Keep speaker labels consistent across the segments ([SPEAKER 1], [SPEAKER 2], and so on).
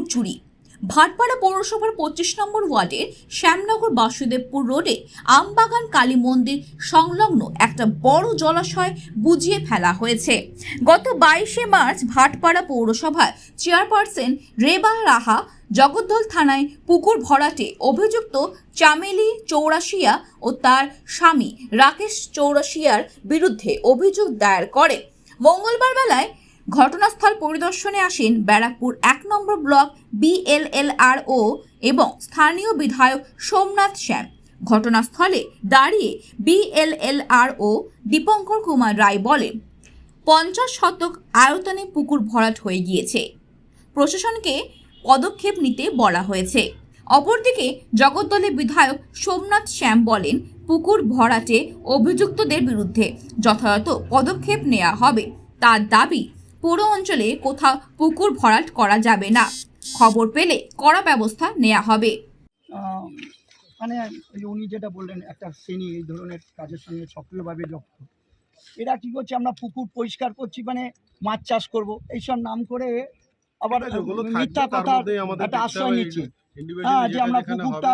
[SPEAKER 1] পুকুর চুরি ভাটপাড়া পৌরসভার পঁচিশ নম্বর ওয়ার্ডের শ্যামনগর বাসুদেবপুর রোডে আমবাগান কালী মন্দির সংলগ্ন একটা বড় জলাশয় বুঝিয়ে ফেলা হয়েছে। গত বাইশে মার্চ ভাটপাড়া পৌরসভার চেয়ারপারসন রেবা রাহা জগদ্দল থানায় পুকুর ভরাটে অভিযুক্ত চামেলি চৌরাশিয়া ও তার স্বামী রাকেশ চৌরাশিয়ার বিরুদ্ধে অভিযোগ দায়ের করে। মঙ্গলবার বেলায় ঘটনাস্থল পরিদর্শনে আসেন ব্যারাকপুর এক নম্বর ব্লক বিএলএলআরও এবং স্থানীয় বিধায়ক সোমনাথ শ্যাম। ঘটনাস্থলে দাঁড়িয়ে বিএলএলআরও দীপঙ্কর কুমার রায় বলেন, পঞ্চাশ শতক আয়তনে পুকুর ভরাট হয়ে গিয়েছে। প্রশাসনকে পদক্ষেপ নিতে বলা হয়েছে। অপরদিকে জগদ্দলের বিধায়ক সোমনাথ শ্যাম বলেন, পুকুর ভরাটে অভিযুক্তদের বিরুদ্ধে যথাযথ পদক্ষেপ নেওয়া হবে। তার দাবি পুরো অঞ্চলে কোথাও পুকুর ভরাট করা যাবে না। খবর পেলে কড়া ব্যবস্থা নেওয়া হবে।
[SPEAKER 2] মানে ওই উনি যেটা বললেন একটা শ্রেণি এই ধরনের কাজের সঙ্গে সক্রিয়ভাবে যুক্ত। এরা কী করছে আমরা পুকুর পরিষ্কার করছি মানে মাছ চাষ করব। এইসব নাম করে আবার মিথ্যা কথা একটা আশ্রয় নিচ্ছে। হ্যাঁ যে আমরা পুকুরটা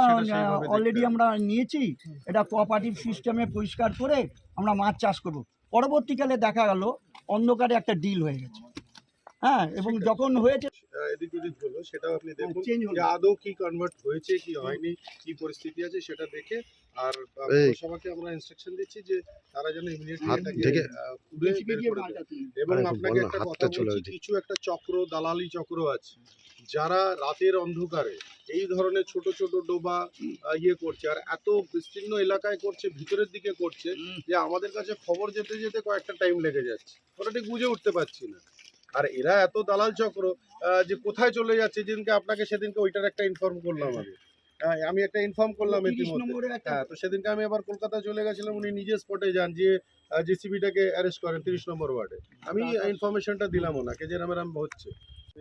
[SPEAKER 2] অলরেডি আমরা নিয়েছি এটা কোঅপারেটিভ সিস্টেমে পরিষ্কার করে আমরা মাছ চাষ করব। পরবর্তীকালে দেখা গেল অন্ধকারে একটা ডিল হয়ে গেছে। হ্যাঁ এবং যখন হয়েছে
[SPEAKER 3] এদিক ওদিক হলো। সেটাও আপনি দেখুন যে আদৌ কি কনভার্ট হয়েছে কি হয়নি কি পরিস্থিতি আছে সেটা দেখে। আর। পৌরসভাকে আমরা ইনস্ট্রাকশন দিচ্ছি যে তারা যেন ইমিডিয়েটলি। এবং আপনাকে একটা কথা বলছি কিছু একটা চক্র দালালি চক্র আছে। যারা রাতের অন্ধকারে এই ধরনের ছোট ছোট ডোবা ইয়ে করছে আর এত বিস্তীর্ণ এলাকায় করছে ভিতরের দিকে করছে যে আমাদের কাছে খবর যেতে যেতে কয়েকটা টাইম লেগে যাচ্ছে। ওটা ঠিক বুঝে উঠতে পারছি না। আর এরা এত দালাল চক্র যে কোথায় চলে যাচ্ছে? যেদিনকে আপনাকে সেদিনকে ওইটার একটা ইনফর্ম করলাম আমি। আহ, আমি একটা ইনফর্ম করলাম
[SPEAKER 2] 30
[SPEAKER 3] ইতিমধ্যে। হ্যাঁ তো সেদিনকে আমি আবার কলকাতা চলে গেছিলাম উনি নিজের স্পটে যান যে জেসিবিটাকে অ্যারেস্ট করেন তিরিশ নম্বর ওয়ার্ডে আমি ইনফরমেশনটা দিলাম ওনাকে যে এরম এরম হচ্ছে।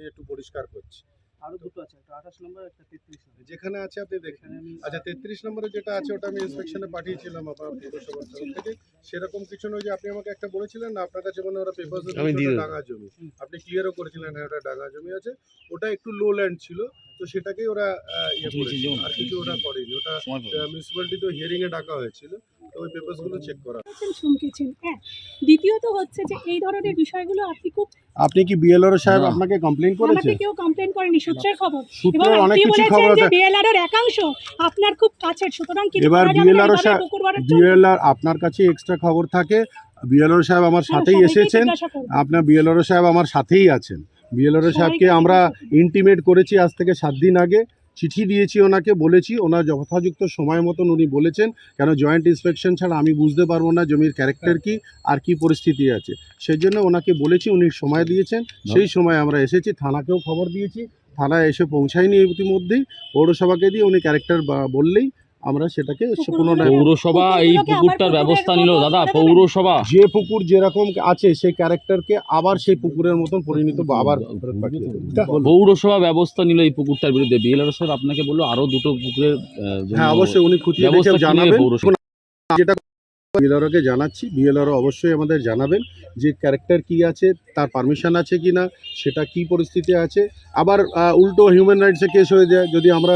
[SPEAKER 3] একটু পরিষ্কার করছি।
[SPEAKER 4] আরও দুটো আছে একটা আঠাশ নম্বর একটা তেত্রিশ নম্বর।
[SPEAKER 3] যেখানে আছে আপনি দেখেন। আচ্ছা তেত্রিশ নম্বরে যেটা আছে ওটা আমি ইন্সপেকশনে পাঠিয়েছিলাম আপনার পৌরসভার তরফ থেকে। সেরকম কিছু নয় যে আপনি আমাকে একটা বলেছিলেন না আপনার কাছে মনে ওরা পেপার। ডাঙা জমি। আপনি ক্লিয়ারও করেছিলেন হ্যাঁ ওটা ডাঙা জমি আছে। ওটা একটু লো ল্যান্ড ছিল তো সেটাকেই ওরা আহ, ইয়ে করেছে। আর কিছু ওটা করেনি। ওটা মিউনিসিপ্যালিটি তো হিয়ারিং এ ডাকা হয়েছিল। তো ওই পেপারসগুলো চেক করা।
[SPEAKER 5] এক দ্বিতীয়ত হচ্ছে যে এই ধরনের বিষয়গুলো আপনি খুব
[SPEAKER 6] আপনি কি বিএলআর সাহেব আপনাকে কমপ্লেন করেছে
[SPEAKER 5] আমাকে কেউ কমপ্লেন করেনি সূত্রের খবর। এবং
[SPEAKER 6] অনেক
[SPEAKER 5] আপনি
[SPEAKER 6] কিছু
[SPEAKER 5] বলেছেন
[SPEAKER 6] খবর
[SPEAKER 5] যে
[SPEAKER 6] আছে।
[SPEAKER 5] বিএলআর এর একাংশ আপনার খুব কাছের সুতরাং কিছু
[SPEAKER 6] এবার
[SPEAKER 5] চলবে।
[SPEAKER 6] বিএলআর আপনার কাছে এক্সট্রা খবর থাকে। বিএলআর সাহেব আমার
[SPEAKER 5] হ্যাঁ,
[SPEAKER 6] সাথেই এসেছেন। আপনার বিএলআর সাহেব আমার সাথেই আছেন। বিএলআর সাহেবকে আমরা ইন্টিমেট করেছি আজ থেকে সাত দিন আগে। চিঠি দিয়েছি ওনাকে বলেছি ওনার যথাযুক্ত সময় মতন উনি বলেছেন কেন জয়েন্ট ইন্সপেকশন ছাড়া আমি বুঝতে পারব না জমির ক্যারেক্টার কি আর কি পরিস্থিতি আছে। সেই জন্য ওনাকে বলেছি উনি সময় দিয়েছেন সেই সময় আমরা এসেছি থানাকেও খবর দিয়েছি থানায় এসে পৌঁছায়নি ইতিমধ্যেই পৌরসভাকে দিয়ে উনি ক্যারেক্টার বললেই আমরা সেটাকে পুনরায়
[SPEAKER 7] পৌরসভা এই পুকুরটার ব্যবস্থা নিল দাদা পৌরসভা
[SPEAKER 6] যে পুকুর যেরকম আছে সেই ক্যারেক্টারকে আবার সেই পুকুরের মতন পরিণত বা আবার।
[SPEAKER 7] পৌরসভা ব্যবস্থা নিল এই পুকুরটার বিরুদ্ধে বিএলআর সাহেব আপনাকে বলল আরও দুটো পুকুরের
[SPEAKER 6] হ্যাঁ অবশ্যই উনি খুঁজে
[SPEAKER 7] ব্যবস্থা
[SPEAKER 6] জানাবেন
[SPEAKER 7] পৌরসভা?
[SPEAKER 6] যেটা বিএলআরকে জানাচ্ছি। বিএলআর অবশ্যই আমাদের জানাবেন যে ক্যারেক্টার কি আছে, তার পারমিশন আছে কি না সেটা কি পরিস্থিতি আছে। আবার উল্টো হিউম্যান রাইটসে কেস হয়ে যায়, যদি আমরা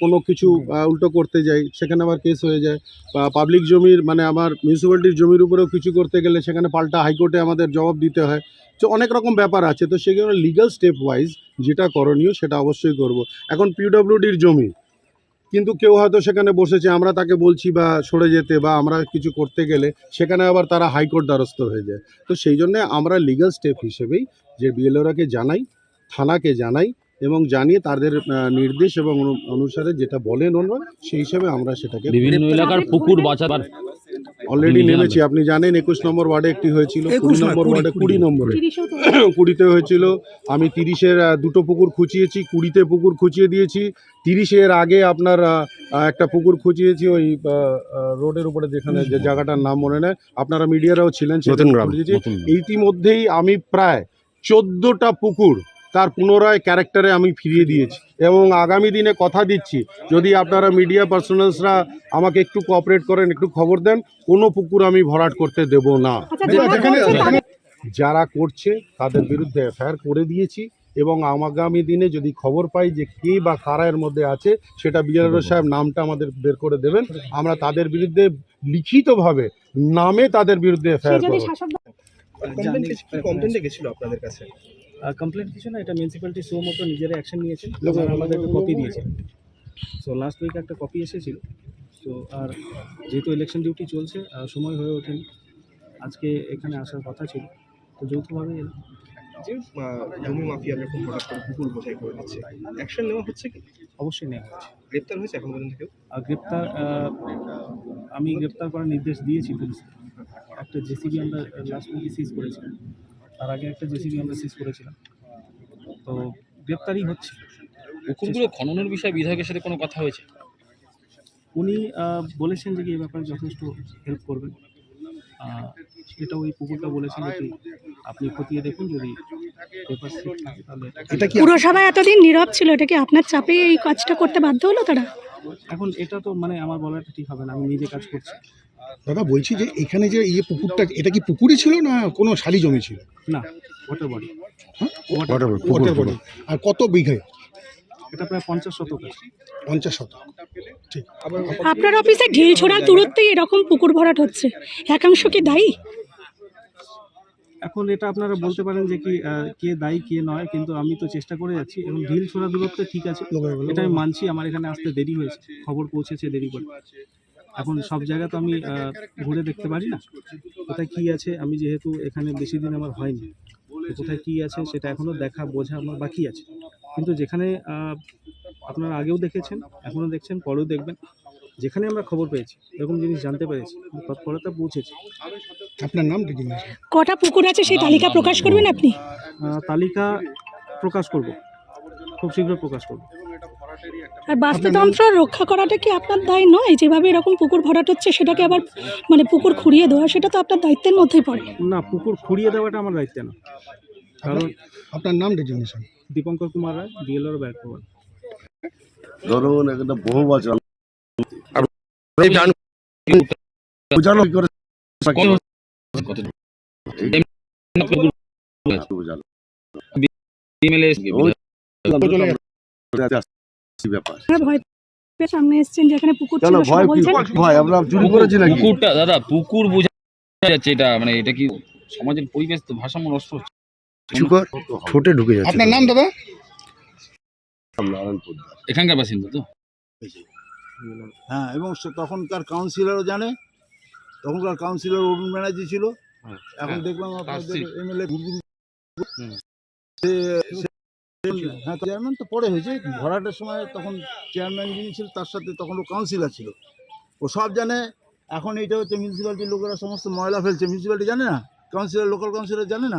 [SPEAKER 6] কোনো কিছু উল্টো করতে যাই, সেখানে আবার কেস হয়ে যায়। বা পাবলিক জমির মানে আমার মিউনিসিপ্যালিটির জমির উপরেও কিছু করতে গেলে সেখানে পাল্টা হাইকোর্টে আমাদের জবাব দিতে হয়। তো অনেক রকম ব্যাপার আছে, তো সেগুলো লিগাল স্টেপ ওয়াইজ যেটা করণীয় সেটা অবশ্যই করব। এখন পিডব্লিউডির জমি কিন্তু কেউ হয়তো সেখানে বসেছে আমরা তাকে বলছি বা সরে যেতে বা আমরা কিছু করতে গেলে সেখানে আবার তারা হাইকোর্ট দ্বারস্থ হয়ে যায়। তো সেই জন্যে আমরা লিগাল স্টেপ হিসেবেই যে বিএলওরাকে জানাই থানাকে জানাই এবং জানিয়ে তাদের নির্দেশ এবং অনুসারে যেটা বলেন ওনারা সেই হিসাবে আমরা সেটাকে
[SPEAKER 7] বিভিন্ন এলাকার পুকুর বাঁচাবার
[SPEAKER 6] অলরেডি নেমেছি আপনি জানেন একুশ নম্বর ওয়ার্ডে একটি হয়েছিল কুড়ি
[SPEAKER 2] একুশ
[SPEAKER 6] নম্বর ওয়ার্ডে
[SPEAKER 2] কুড়ি।
[SPEAKER 6] নম্বরে। কুড়িতে হয়েছিল আমি তিরিশের দুটো পুকুর খুঁচিয়েছি কুড়িতে পুকুর খুঁচিয়ে দিয়েছি তিরিশের আগে আপনার একটা পুকুর খুঁচিয়েছি ওই রোডের উপরে যেখানে যে জায়গাটার নাম মনে নেয় আপনারা মিডিয়ারাও ছিলেন ইতিমধ্যেই আমি প্রায় চোদ্দোটা পুকুর তার পুনরায় ক্যারেক্টারে আমি ফিরিয়ে দিয়েছি। এবং আগামী দিনে কথা দিচ্ছি যদি আপনারা মিডিয়া পার্সোনালসরা আমাকে একটু কোঅপারেট করেন একটু খবর দেন কোনো পুকুর আমি ভরাট করতে দেব না।
[SPEAKER 5] আচ্ছা যারা করছে তাদের-
[SPEAKER 6] বিরুদ্ধে এফআইআর করে দিয়েছি এবং আগামী দিনে যদি খবর পাই যে কে বা কারা এর মধ্যে আছে সেটা বিএলআরও সাহেব নামটা আমাদের বের করে দেবেন। আমরা তাদের বিরুদ্ধে লিখিতভাবে নামে তাদের বিরুদ্ধে এফআইআর
[SPEAKER 5] যদি
[SPEAKER 6] করব।
[SPEAKER 4] কমপ্লেন কিছু কমপ্লেন গেছিল আপনাদের কাছে? কমপ্লেন কিছু না এটা মিউনিসিপ্যালিটি শো মতো নিজেরা অ্যাকশন নিয়েছেন। ওনারা আমাদেরকে কপি দিয়েছেন। সো লাস্ট উইক একটা কপি এসেছিল। তো আর যেহেতু ইলেকশন ডিউটি চলছে আর সময় হয়ে ওঠেনি আজকে এখানে আসার কথা ছিল তো যৌথভাবে এলাম।
[SPEAKER 8] যে জমি মাফিয়া এরকম হঠাৎ করে পুকুর বোঝাই করে দিচ্ছে অ্যাকশন নেওয়া হচ্ছে কি?
[SPEAKER 4] অবশ্যই নেওয়া হচ্ছে।
[SPEAKER 8] গ্রেপ্তার হয়েছে এখন পর্যন্ত কেউ?
[SPEAKER 4] আর গ্রেপ্তার আমি গ্রেপ্তার করার নির্দেশ দিয়েছি পুলিশকে। একটা জেসিবি আমরা লাস্ট উইকে সিজ করেছিলাম। তার আগে একটা জেসিবি আমরা সিজ করেছিলাম। তো গ্রেপ্তারই হচ্ছে।
[SPEAKER 7] পুকুরগুলো খননের বিষয়ে বিধায়কের সাথে কোনো কথা হয়েছে?
[SPEAKER 4] উনি বলেছেন যে কি এই ব্যাপারে যথেষ্ট হেল্প করবেন। এটা ওই পুকুরটা বলেছেন যে আপনি খতিয়ে দেখুন যদি পেপার স্লিপ থাকে তাহলে
[SPEAKER 2] এটা কি
[SPEAKER 5] পুরসভা এতদিন নীরব ছিল এটা কি আপনার চাপে এই কাজটা করতে বাধ্য হলো তারা?
[SPEAKER 4] এখন এটা তো মানে আমার বলাটা ঠিক হবে না আমি নিজে কাজ করছি।
[SPEAKER 9] দাদা বলছি যে এখানে যে ইয়ে পুকুরটা এটা কি পুকুরই ছিল না কোনো শালি জমি ছিল?
[SPEAKER 4] না ওয়াটার বডি
[SPEAKER 9] ওটার পরে আর কত বিঘে?
[SPEAKER 4] এটা প্রায় পঞ্চাশ শতক
[SPEAKER 9] পঞ্চাশ শতক।
[SPEAKER 5] আপনার অফিসে ঢিল ছোড়ার দূরত্বেই এরকম পুকুর ভরাট হচ্ছে। একাংশ কি দায়ী?
[SPEAKER 4] এখন এটা আপনারা বলতে পারেন যে কি কে দায়ী কে নয় কিন্তু আমি তো চেষ্টা করে যাচ্ছি। এবং ঢিল ছোড়া দূরত্ব ঠিক আছে। এটা আমি মানছি আমার এখানে আসতে দেরি হয়েছে। খবর পৌঁছেছে দেরি করে। এখন সব জায়গা তো আমি ঘুরে দেখতে পারি না। কোথায় কি আছে আমি যেহেতু এখানে বেশি দিন আমার হয়নি কোথায় কি আছে সেটা এখনও দেখা বোঝা আমার বাকি আছে। কিন্তু যেখানে আপনারা আগেও দেখেছেন এখনও দেখছেন পরেও দেখবেন যেখানে আমরা খবর পেয়েছি এরকম জিনিস জানতে পেরেছি তৎপরতা পৌঁছেছে।
[SPEAKER 9] আপনার নাম কি
[SPEAKER 5] কটা পুকুর আছে সেই তালিকা প্রকাশ করবেন আপনি?
[SPEAKER 4] তালিকা প্রকাশ করব খুব শীঘ্র প্রকাশ করব।
[SPEAKER 5] আর বাস্তুতন্ত্র রক্ষা করাটা কি আপনার দায় নয় যেভাবে এরকম পুকুর ভরাট হচ্ছে সেটাকে আবার মানে পুকুর খুঁড়িয়ে দেওয়া সেটা তো আপনার দায়িত্বের মধ্যেই পড়ে
[SPEAKER 4] না পুকুর খুঁড়িয়ে দেওয়াটা আমার দায়িত্ব না কারণ
[SPEAKER 9] আপনার নাম জিজ্ঞেস
[SPEAKER 4] দীপঙ্কর কুমার রায় ডিএলআর ব্যাকওয়ার্ড
[SPEAKER 10] ধরুন একটা বহু বছর বোঝানো কি করে
[SPEAKER 7] কত
[SPEAKER 10] বোঝানো ব্যাপার?
[SPEAKER 5] ভয় সামনে এসেছেন যেখানে পুকুর ছিল
[SPEAKER 10] ভয়
[SPEAKER 5] সেটা
[SPEAKER 10] কি
[SPEAKER 5] বলছেন
[SPEAKER 10] ভয়? আমরা চুরি করেছি নাকি?
[SPEAKER 7] পুকুরটা দাদা পুকুর বোঝা যাচ্ছে এটা মানে এটা কি সমাজের পরিবেশ তো ভারসাম্য নষ্ট হচ্ছে।
[SPEAKER 10] ঠোঁটে ঢুকে যাচ্ছে।
[SPEAKER 9] আপনার নাম দাদা?
[SPEAKER 7] এখানকার বাসিন্দা তো?
[SPEAKER 11] হ্যাঁ এবং তখনকার কাউন্সিলরও জানে তখনকার কাউন্সিলর অরুণ ব্যানার্জি ছিল। এখন দেখলাম আপনাদের এমএলএ হ্যাঁ চেয়ারম্যান তো পরে হয়েছে ভরাটের সময় তখন চেয়ারম্যান যিনি ছিল তার সাথে তখন ও কাউন্সিলর ছিল। ও সব জানে এখন এইটা হচ্ছে মিউনিসিপ্যালিটির লোকেরা সমস্ত ময়লা ফেলছে। মিউনিসিপ্যালিটি জানে না? কাউন্সিলর লোকাল কাউন্সিলর জানে না?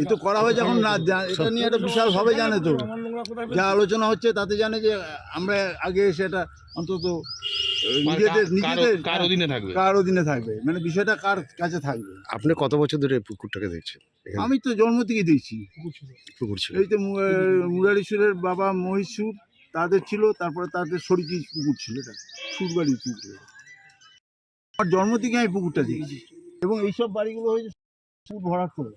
[SPEAKER 11] এই তো করা হয়েছে। এখন না এটা নিয়ে একটা বিশালভাবে জানে তো। যা আলোচনা হচ্ছে তাতে জানে যে আমরা আগে সেটা অন্তত আহ, নিজেদের নিজেদের
[SPEAKER 7] কার অধীনে থাকবে।
[SPEAKER 11] কার অধীনে থাকবে। মানে বিষয়টা কার কাছে থাকবে?
[SPEAKER 9] আপনি কত বছর ধরে পুকুরটাকে দেখছেন?
[SPEAKER 11] আমি তো জন্ম থেকে দেখছি।
[SPEAKER 9] পুকুর ছিল।
[SPEAKER 11] এই তো মু- আহ, মুরারিশ্বরের বাবা মহিষুর তাদের ছিল তারপরে তাদের শরিকি পুকুর ছিল এটা। সুরবাড়ি পুকুর। আমার জন্ম থেকে আমি পুকুরটা দেখছি। এবং এইসব বাড়িগুলো হয়েছে পুকুর ভরাট করে।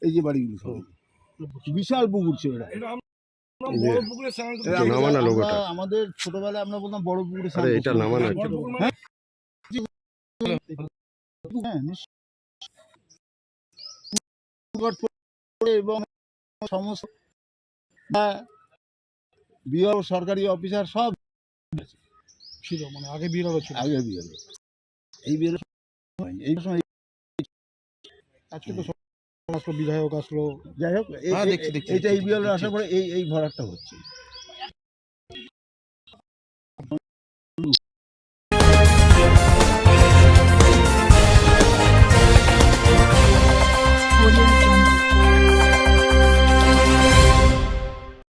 [SPEAKER 11] এই যে বাড়িগুলো সব। বিশাল পুকুর ছিল এটা
[SPEAKER 9] নামানো লোগোটা।
[SPEAKER 11] আমাদের ছোটবেলায় আমরা বলতাম বড় পুকুরে
[SPEAKER 9] আরে এটা
[SPEAKER 11] এবং সমস্ত বিআর সরকারি অফিসার সব
[SPEAKER 9] ছিল মানে আগে বিয়েরও ছিল।
[SPEAKER 11] আগে বিআর এই বিআর এই সময়
[SPEAKER 9] আজকে তো আসলো বিধায়ক আসলো
[SPEAKER 11] যাই হোক এই-
[SPEAKER 9] হ্যাঁ,
[SPEAKER 11] এই- এইটা আসার পরে এই এই ভরাটটা হচ্ছে।